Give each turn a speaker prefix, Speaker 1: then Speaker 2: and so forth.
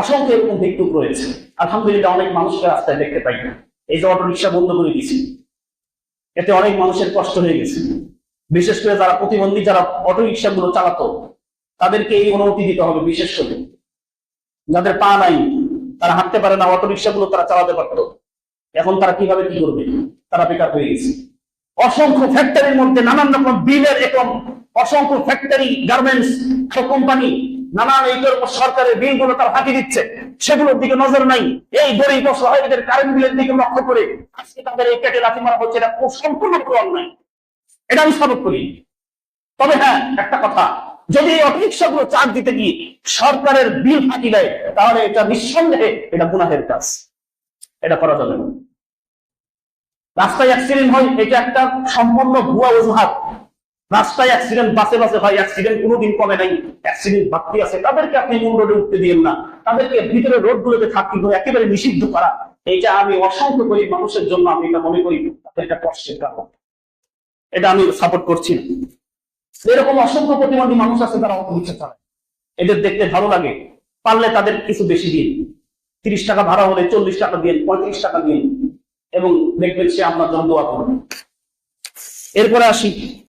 Speaker 1: অসংখ্য এরকম ভিক্ষুক রয়েছে। আলহামদুলিল্লাহ অনেক মানুষকে রাস্তায় দেখতে পাই না। এই যে অটো রিক্সা বন্ধ করে দিয়েছি, এতে অনেক মানুষের কষ্ট হয়ে গেছে। বিশেষ করে যারা প্রতিবন্ধী, যারা অটো রিক্সা গুলো চালাতো, তাদেরকে এই অনুমতি দিতে হবে বিশেষ করে। যাদের পা নাই, তারা হাঁটতে পারে না অটো রিক্সা গুলো তারা চালাতে পারতো। এখন তারা কীভাবে কি করবে? তারা বেকার হয়ে গেছে। অসংখ্য ফ্যাক্টরির মধ্যে নানান রকম বিলের এবং অসংখ্য ফ্যাক্টরি গার্মেন্টস কোম্পানি নানান এই সরকারের বিলগুলো তারা ফাঁকি দিচ্ছে। সেগুলোর দিকে নজর নাই। এই গরিব অসহায়দের কারেন্ট বিলের দিকে লক্ষ্য করে আজকে তাদের এই পেটে লাথি মারা হচ্ছে, এটা সম্পূর্ণ অন্যায় এটা আমি স্বাগত করি। তবে হ্যাঁ একটা কথা, যদি এই অটোরিক্সা গুলো চার্জ দিতে গিয়ে সরকারের বিল ফাঁকি দেয়, তাহলে এটা নিঃসন্দেহে এটা গুনাহের কাজ। এটা করা যাবে না। রাস্তায় অ্যাক্সিডেন্ট হয়, এটা একটা সম্পূর্ণ ভুয়া অজুহাত। রাস্তায় অ্যাক্সিডেন্ট বাসে বাসে হয় অ্যাক্সিডেন্ট কোনোদিন কমে নাই। অ্যাক্সিডেন্ট বাড়তি আছে। তাদেরকে আপনি মূল রোডে উঠতে দিয়েন না। তাদেরকে ভিতরে রোড গুলোতে থাকতে হবে, একেবারে নিষিদ্ধ করা। এইটা আমি অসংখ্য গরিব মানুষের জন্য আমি এটা মনে করি এটা কষ্টের কারণ। এটা আমি সাপোর্ট করছি না। এরকম অসংখ্য প্রতিবন্ধী মানুষ আছে তারা অপরিচা চালায়। এদের দেখতে ভালো লাগে। পারলে তাদের কিছু বেশি দিন। তিরিশ টাকা ভাড়া হলে চল্লিশ টাকা দিন পঁয়ত্রিশ টাকা দিন এবং দেখবেন সে আপনার জন্য দোয়া করবে। এরপরে আসি।